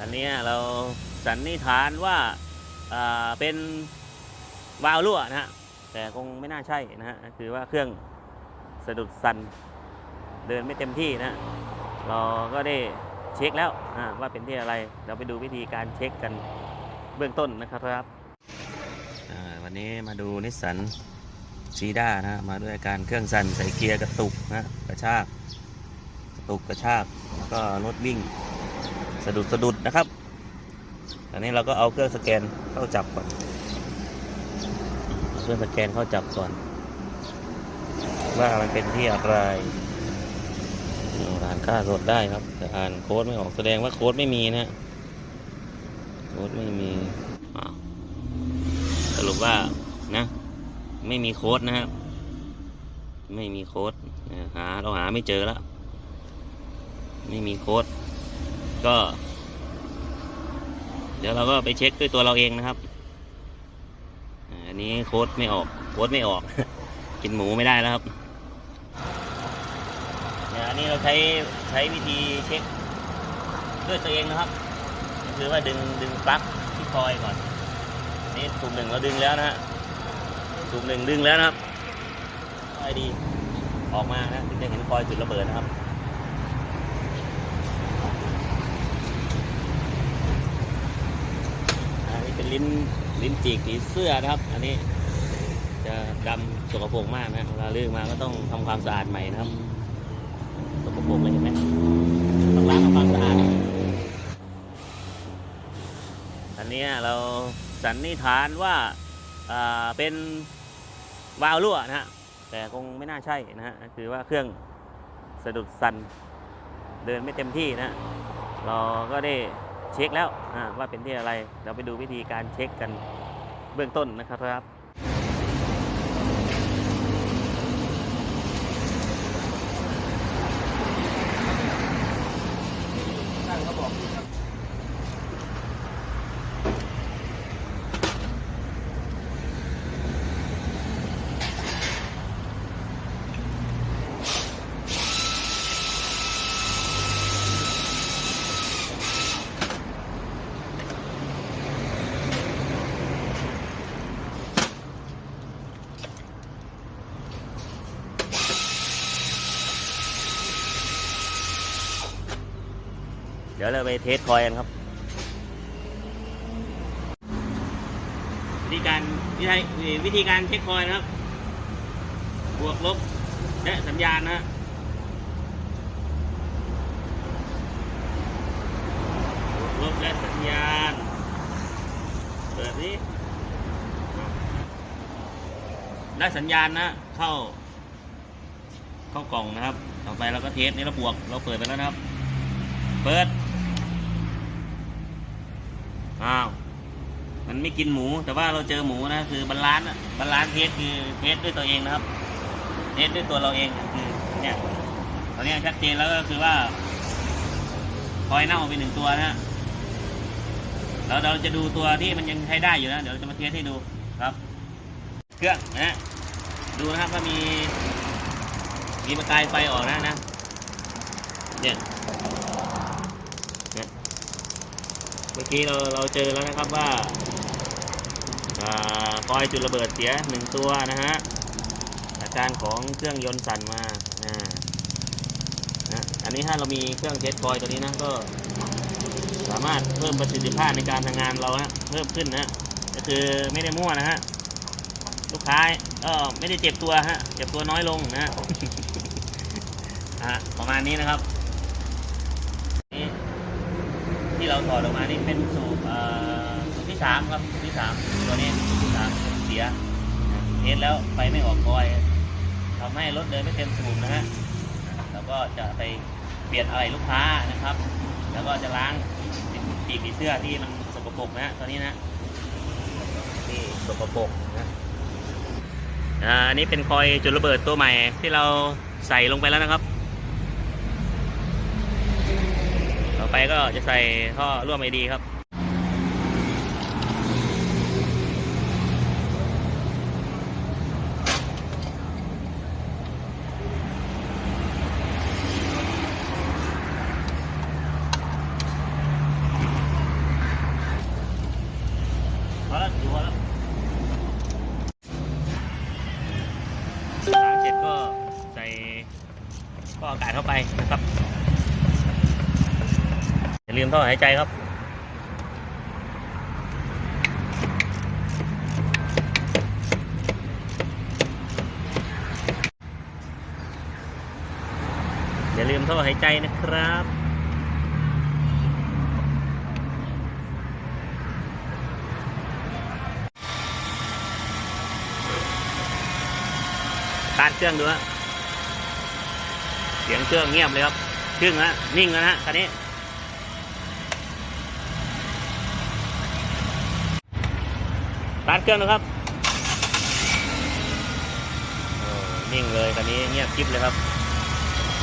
อันนี้เราสันนิษฐานว่าเป็นวาล์วรั่วนะฮะแต่คงไม่น่าใช่นะฮะคือว่าเครื่องสะดุดสันเดินไม่เต็มที่นะเราก็ได้เช็คแล้วว่าเป็นที่อะไรเราไปดูวิธีการเช็คกันเบื้องต้นนะครับอ่าวันนี้มาดูนิสสันซีด้านะฮะมาด้วยการเครื่องสั่นใส่เกียร์กระตุกนะกระชากกระตุกกระชากแล้วก็รถวิ่ง สะดุดสะดุดนะครับ อันนี้เราก็เอาเครื่องสแกนเข้าจับก่อนเครื่องสแกนเข้าจับก่อน ว่ามันเป็นที่อะไรอ่านค่าสดได้ครับ แต่อ่านโค้ดไม่ออกแสดงว่าโค้ดไม่มีนะโค้ดไม่มีสรุปว่านะ ไม่มีโค้ดนะครับ ไม่มีโค้ดหาเราหาไม่เจอแล้ว ไม่มีโค้ด ก็ เดี๋ยวเราก็ไปเช็คด้วยตัวเราเองนะครับ อันนี้โค้ดไม่ออก โค้ดไม่ออก กินหมูไม่ได้แล้วครับเนี่ยอันนี้เราใช้ใช้วิธีเช็คด้วยตัวเองนะครับก็คือว่าดึงดึงปลั๊กที่คอยก่อน นี่สูบหนึ่งเราดึงแล้วนะฮะสูบหนึ่งดึงแล้วนะครับไอดีออกมานะถึงจะเห็นคอยจุดระเบิดนะครับ อันนี้เป็น ลิ้นลิ้นจีกผีเสื้อนะครับ อันนี้จะดำสกปรกมากนะเวลาลื่นมาก็ต้องทำความสะอาดใหม่นะครับสกปรกเลยเห็นไหมต้องล้างทำความสะอาดอันนี้เราสันนิษฐานว่าเป็นวาล์วรั่วนะฮะแต่คงไม่น่าใช่นะฮะคือว่าเครื่องสะดุดสันเดินไม่เต็มที่นะเราก็ได้ เช็คแล้วว่าเป็นที่อะไร เราไปดูวิธีการเช็คกันเบื้องต้นนะครับ เดี๋ยวเราไปเทสคอยกันครับ วิธีการวิธีวิธีการเช็คอยนะครับ บวกลบและสัญญาณนะฮะบวกลบและสัญญาณ เปิดนี้ได้สัญญาณนะ เข้า เข้ากล่องนะครับ ต่อไปเราก็เทสนี่เราบวกเราเปิดไปแล้วนะครับ เปิด อ้าวมันไม่กินหมู แต่ว่าเราเจอหมูนะคือบาลานซ์อะบาลานซ์เทสคือเทสด้วยตัวเองนะครับเทสด้วยตัวเราเองคือเนี่ยตอนนี้ชัดเจนแล้วก็คือว่าคอยเน่าไปหนึ่งตัวนะแล้วเราจะดูตัวที่มันยังใช้ได้อยู่นะเดี๋ยวเราจะมาเทสให้ดูครับ เครื่องนะดูนะครับว่ามีมีประกายไฟออกนะนะเนี่ย เมื่อกี้เราเราเจอแล้วนะครับว่าอ่าคอยจุดระเบิดเสียหนึ่งตัวนะฮะอาการของเครื่องยนต์สั่นมานะอันนี้ถ้าเรามีเครื่องเช็ดคอยตัวนี้นะก็สามารถเพิ่มประสิทธิภาพในการทำงานเรานะเพิ่มขึ้นนะก็คือไม่ได้มั่วนะฮะลูกค้าก็ไม่ได้เจ็บตัวฮะเจ็บตัวน้อยลงนะฮะประมาณนี้นะครับนี่ ที่เราถอดออกมานี่เป็นสูบอ่อสูบที่สามครับสูบที่สามตัวนี้สูบที่สามเสียเทสแล้วไฟไม่ออกคอยทำให้รถเดินไม่เต็มสูบนะฮะแล้วก็จะไปเปลี่ยนอะไรลูกค้านะครับ แล้วก็จะล้างปีกผีเสื้อที่มันสกปรกนะฮะตัวนี้นะนี่สกปรกนะอ่าอันนี้เป็นคอยจุดระเบิดตัวใหม่ที่เราใส่ลงไปแล้วนะครับ ไปก็จะใส่ท่อร่วมไอดีครับก็ใส่ก็อากาศเข้าไปนะครับ อย่าลืมท่อหายใจครับ อย่าลืมท่อหายใจนะครับการเครื่องดูฮะเสียงเครื่องเงียบเลยครับ เครื่องนะนิ่งแล้วนะฮะคันนี้ การเครื่องนะครับนิ่งเลยคันนี้เงียบกริบเลยครับ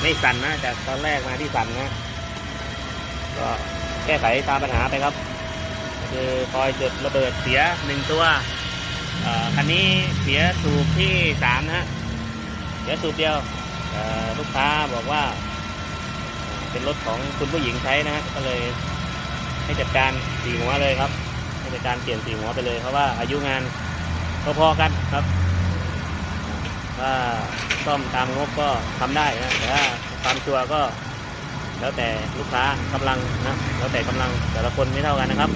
ไม่สั่นนะจากตอนแรกมาที่สั่นนะ ก็แก้ไขตามปัญหาไปครับ คือคอยจุดระเบิดเสียหนึ่งตัวคันนี้เสียสูบที่สามนะฮะเสียสูบเดียวลูกค้าบอกว่าเอ่อเป็นรถของคุณผู้หญิงใช้นะฮะก็เลยให้จัดการสี่หัวเลยครับ ในการเปลี่ยนสีหัวไปเลย เพราะว่าอายุงานพอๆกันครับว่าซ่อมตามงบก็ทำได้นะแต่ว่าความชัวร์ก็ แล้วแต่ลูกค้ากำลังนะแล้วแต่กำลังแต่ละคนไม่เท่ากันนะครับ